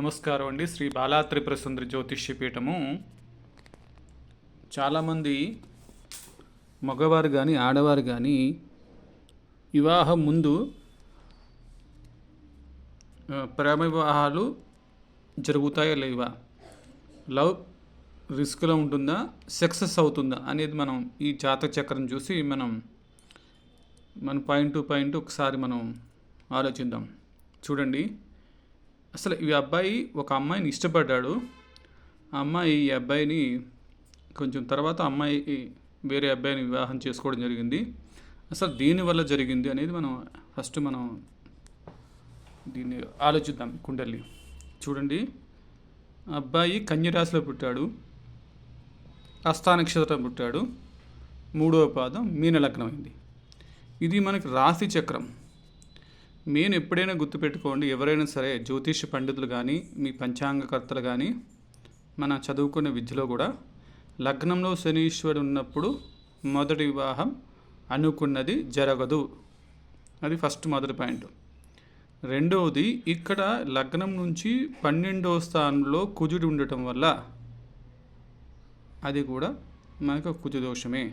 నమస్కారం అండి. శ్రీ బాలా త్రిపుర సుందరి జ్యోతిష్య పీఠము. చాలామంది మగవారు కానీ ఆడవారు కానీ వివాహం ముందు ప్రేమ వివాహాలు జరుగుతాయా లేవా? లవ్ రిస్క్లో ఉంటుందా? సక్సెస్ అవుతుందా? అనేది మనం ఈ జాతక చక్రం చూసి మనం మన పాయింట్ టు పాయింట్ ఒకసారి మనం ఆలోచిద్దాం. చూడండి. అసలు ఈ అబ్బాయి ఒక అమ్మాయిని ఇష్టపడ్డాడు. ఆ అమ్మాయి ఈ అబ్బాయిని కొంచెం తర్వాత అమ్మాయి వేరే అబ్బాయిని వివాహం చేసుకోవడం జరిగింది. అసలు దీనివల్ల జరిగింది అనేది మనం ఫస్ట్ మనం దీన్ని ఆలోచిద్దాం కుండలి. చూడండి. అబ్బాయి కన్యరాశిలో పుట్టాడు. హస్తా నక్షత్రం పుట్టాడు. మూడవ పాదం మీన లగ్నమైంది ఇది మనకి రాశి చక్రం. మెయిన్ ఎప్పుడైనా గుర్తుపెట్టుకోండి ఎవరైనా సరే జ్యోతిష పండితులు కానీ మీ పంచాంగకర్తలు కానీ మన చదువుకున్న విద్యలో కూడా లగ్నంలో శనీశ్వరుడు ఉన్నప్పుడు మొదటి వివాహం అనుకున్నది జరగదు. అది ఫస్ట్ మొదటి పాయింట్. రెండవది ఇక్కడ లగ్నం నుంచి పన్నెండవ స్థానంలో కుజుడు ఉండటం వల్ల అది కూడా మనకు కుజు దోషమే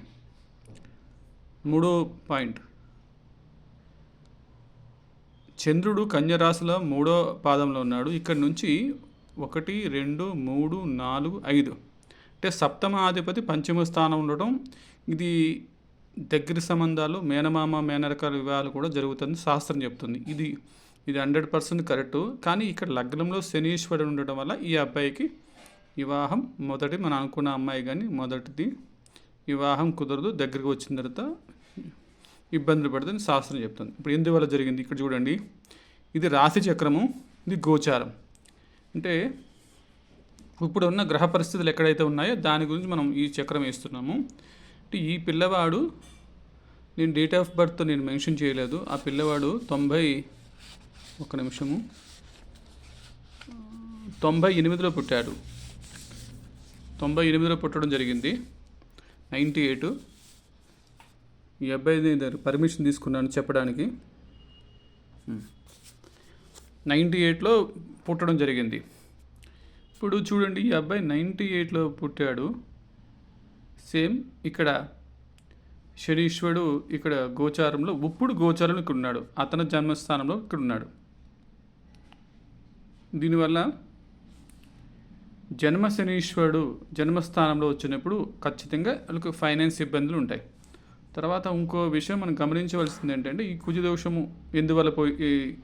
మూడో పాయింట్. చంద్రుడు కన్యరాశిలో మూడో పాదంలో ఉన్నాడు. ఇక్కడ నుంచి ఒకటి రెండు మూడు నాలుగు ఐదు. అంటే సప్తమాధిపతి పంచమ స్థానం ఉండటం ఇది దగ్గర సంబంధాలు మేనమామ మేనరకాల వివాహాలు కూడా జరుగుతుంది శాస్త్రం చెప్తుంది. ఇది ఇది హండ్రెడ్ పర్సెంట్ కరెక్టు. కానీ ఇక్కడ లగ్నంలో శనీశ్వరుడు ఉండటం వల్ల ఈ అబ్బాయికి వివాహం మొదటి మనం అనుకున్న అమ్మాయి కానీ మొదటిది వివాహం కుదరదు దగ్గరికి వచ్చిన తర్వాత ఇబ్బందులు పడుతుంది శాస్త్రం చెప్తుంది. ఇప్పుడు ఎందువల్ల జరిగింది? ఇక్కడ చూడండి. ఇది రాశి చక్రము ఇది గోచారం. అంటే ఇప్పుడు ఉన్న గ్రహ పరిస్థితులు ఎక్కడైతే ఉన్నాయో దాని గురించి మనం ఈ చక్రం వేస్తున్నాము. అంటే ఈ పిల్లవాడు నేను డేట్ ఆఫ్ బర్త్ నేను మెన్షన్ చేయలేదు. ఆ పిల్లవాడు తొంభై ఒక నిమిషము. తొంభై ఎనిమిదిలో పుట్టాడు. తొంభై ఎనిమిదిలో పుట్టడం జరిగింది. Ninety eight. ఈ అబ్బాయి దగ్గర పర్మిషన్ తీసుకున్నాను చెప్పడానికి. నైంటీ ఎయిట్లో పుట్టడం జరిగింది. ఇప్పుడు చూడండి ఈ అబ్బాయి నైంటీ ఎయిట్లో పుట్టాడు. సేమ్ ఇక్కడ శనీశ్వరుడు ఇక్కడ గోచారంలో ఉప్పుడు గోచారంలో ఇక్కడ ఉన్నాడు. అతని జన్మస్థానంలో ఇక్కడ ఉన్నాడు. దీనివల్ల జన్మ శనీశ్వరుడు జన్మస్థానంలో వచ్చినప్పుడు ఖచ్చితంగా వాళ్ళకి ఫైనాన్స్ ఇబ్బందులు ఉంటాయి. తర్వాత ఇంకో విషయం మనం గమనించవలసింది ఏంటంటే ఈ కుజదోషము ఎందువల్ల పోయి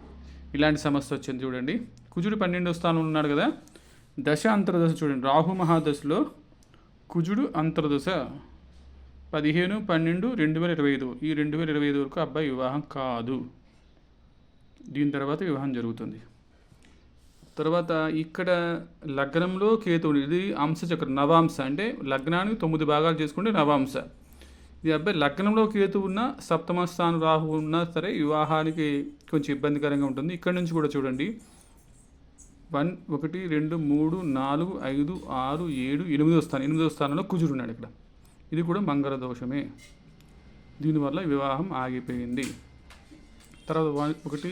ఇలాంటి సమస్య వచ్చింది చూడండి. కుజుడు పన్నెండో స్థానంలో ఉన్నాడు కదా దశ అంతర్దశ చూడండి. రాహు మహాదశలో కుజుడు అంతర్దశ. పదిహేను పన్నెండు రెండు వేల ఇరవై ఐదు. ఈ రెండు వేల ఇరవై ఐదు వరకు అబ్బాయి వివాహం కాదు. దీని తర్వాత వివాహం జరుగుతుంది. తర్వాత ఇక్కడ లగ్నంలో కేతువుడు ఇది అంశచక్రం నవాంశ. అంటే లగ్నానికి తొమ్మిది భాగాలు చేసుకుంటే నవాంశ. ఈ అబ్బాయి లగ్నంలో కేతు ఉన్న సప్తమ స్థానం రాహు ఉన్నా సరే వివాహానికి కొంచెం ఇబ్బందికరంగా ఉంటుంది. ఇక్కడ నుంచి కూడా చూడండి. వన్ ఒకటి రెండు మూడు నాలుగు ఐదు ఆరు ఏడు ఎనిమిదో స్థానం. ఎనిమిదో స్థానంలో కుజుడు ఉన్నాడు ఇక్కడ. ఇది కూడా మంగళ దోషమే. దీనివల్ల వివాహం ఆగిపోయింది. తర్వాత ఒకటి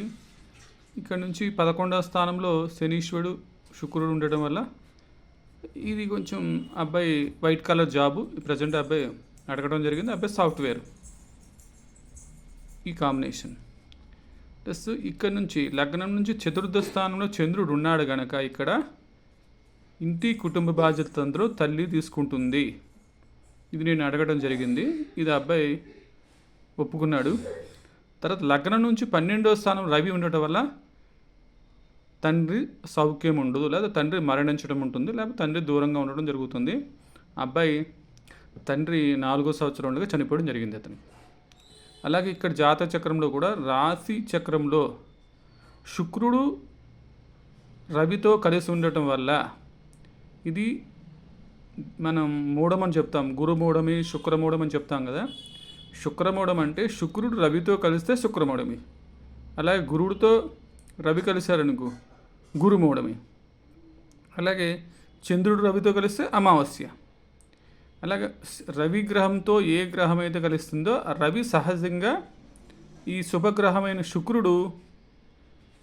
ఇక్కడ నుంచి పదకొండవ స్థానంలో శనీశ్వరుడు శుక్రుడు ఉండటం వల్ల ఇది కొంచెం అబ్బాయి వైట్ కలర్ జాబు. ప్రజెంట్ అబ్బాయి అడగడం జరిగింది. అబ్బాయి సాఫ్ట్వేర్. ఈ కాంబినేషన్. ప్లస్ ఇక్కడ నుంచి లగ్నం నుంచి చతుర్థ స్థానంలో చంద్రుడు ఉన్నాడు గనక ఇక్కడ ఇంటి కుటుంబ బాధ్యత అందరూ తల్లి తీసుకుంటుంది. ఇది నేను అడగడం జరిగింది. ఇది అబ్బాయి ఒప్పుకున్నాడు. తర్వాత లగ్నం నుంచి పన్నెండో స్థానం రవి ఉండటం వల్ల తండ్రి సౌఖ్యం ఉండదు లేదా తండ్రి మరణించడం ఉంటుంది లేకపోతే తండ్రి దూరంగా ఉండడం జరుగుతుంది. అబ్బాయి తండ్రి నాలుగో సంవత్సరం ఉండగా చనిపోవడం జరిగింది అతను. అలాగే ఇక్కడ జాత చక్రంలో కూడా రాశి చక్రంలో శుక్రుడు రవితో కలిసి ఉండటం వల్ల ఇది మనం మూఢం అని చెప్తాం. గురుమూఢమి శుక్రమూఢం అని చెప్తాం కదా. శుక్రమూఢం అంటే శుక్రుడు రవితో కలిస్తే శుక్రమూఢమి అలాగే గురుడితో రవి కలిశారనుకో గురుమూఢమి అలాగే చంద్రుడు రవితో కలిస్తే అమావాస్య. అలాగే రవి గ్రహంతో ఏ గ్రహం అయితే కలుస్తుందో ఆ రవి సహజంగా ఈ శుభగ్రహమైన శుక్రుడు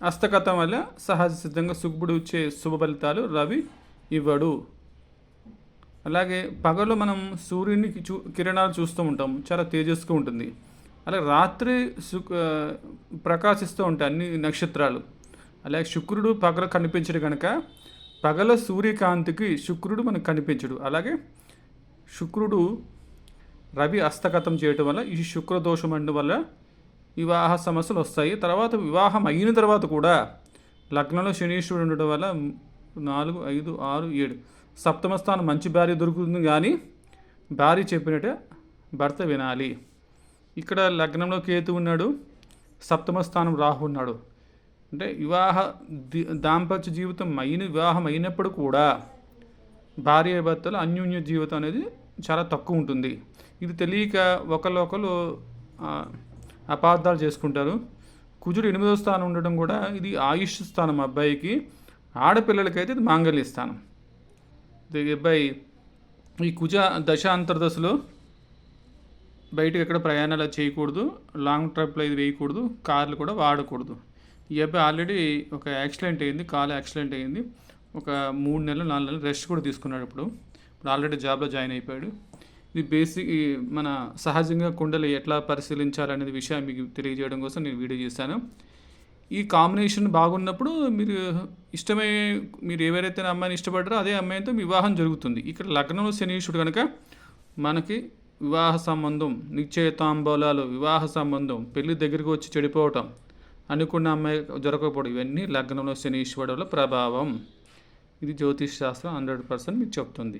హస్తగతం వల్ల సహజ సిద్ధంగా శుభుడు ఇచ్చే శుభ ఫలితాలు రవి ఇవ్వడు. అలాగే పగలు మనం సూర్యుని చూ కిరణాలు చూస్తూ ఉంటాం. చాలా తేజస్గా ఉంటుంది. అలాగే రాత్రి సు ప్రకాశిస్తూ ఉంటాయి అన్ని నక్షత్రాలు. అలాగే శుక్రుడు పగల కనిపించడు కనుక పగల సూర్యకాంతికి శుక్రుడు మనకు కనిపించడు. అలాగే శుక్రుడు రవి హస్తగతం చేయటం వల్ల ఈ శుక్ర దోషం అందు వల్ల వివాహ సమస్యలు వస్తాయి. తర్వాత వివాహం అయిన తర్వాత కూడా లగ్నంలో శనీశ్వరుడు ఉండటం వల్ల నాలుగు ఐదు ఆరు ఏడు సప్తమ స్థానం మంచి భార్య దొరుకుతుంది కానీ భార్య చెప్పినట్టే భర్త వినాలి. ఇక్కడ లగ్నంలో కేతు ఉన్నాడు సప్తమ స్థానం రాహు ఉన్నాడు. అంటే వివాహ ది దాంపత్య జీవితం అయిన వివాహం అయినప్పుడు కూడా భార్య భర్తలు అన్యోన్య జీవితం అనేది చాలా తక్కువ ఉంటుంది. ఇది తెలియక ఒకళ్ళు ఒకరు అపార్థాలు చేసుకుంటారు. కుజుడు ఎనిమిదో స్థానం ఉండడం కూడా ఇది ఆయుష్ స్థానం అబ్బాయికి. ఆడపిల్లలకైతే ఇది మాంగళ్య స్థానం. అబ్బాయి ఈ కుజ దశ అంతర్దశలో బయటకు ఎక్కడ ప్రయాణాలు చేయకూడదు. లాంగ్ ట్రిప్లో ఇది వేయకూడదు. కార్లు కూడా వాడకూడదు. ఈ అబ్బాయి ఆల్రెడీ ఒక యాక్సిడెంట్ అయింది. కాలు యాక్సిడెంట్ అయింది. ఒక మూడు నెలలు నాలుగు నెలలు రెస్ట్ కూడా తీసుకున్నాడు ఇప్పుడు. ఇప్పుడు ఆల్రెడీ జాబ్లో జాయిన్ అయిపోయాడు. ఇది బేసిక్ ఈ మన సహజంగా కుండలు ఎట్లా పరిశీలించాలనేది విషయం మీకు తెలియజేయడం కోసం నేను వీడియో చేశాను. ఈ కాంబినేషన్ బాగున్నప్పుడు మీరు ఇష్టమే మీరు ఎవరైతే అమ్మాయిని ఇష్టపడ్డారో అదే అమ్మాయితో వివాహం జరుగుతుంది. ఇక్కడ లగ్నంలో శనీశ్వరుడు కనుక మనకి వివాహ సంబంధం నిశ్చయితాంబోలాలు వివాహ సంబంధం పెళ్ళి దగ్గరికి వచ్చి చెడిపోవటం అనుకున్న అమ్మాయి జరగకపోవడం ఇవన్నీ లగ్నంలో శనీశ్వరుల ప్రభావం. ఇది జ్యోతిష్ శాస్త్రం హండ్రెడ్ పర్సెంట్ మీకు చెప్తుంది.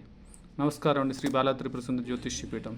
నమస్కారం అండి. శ్రీ బాలా త్రిపుర సుందర జ్యోతిష్య పీఠం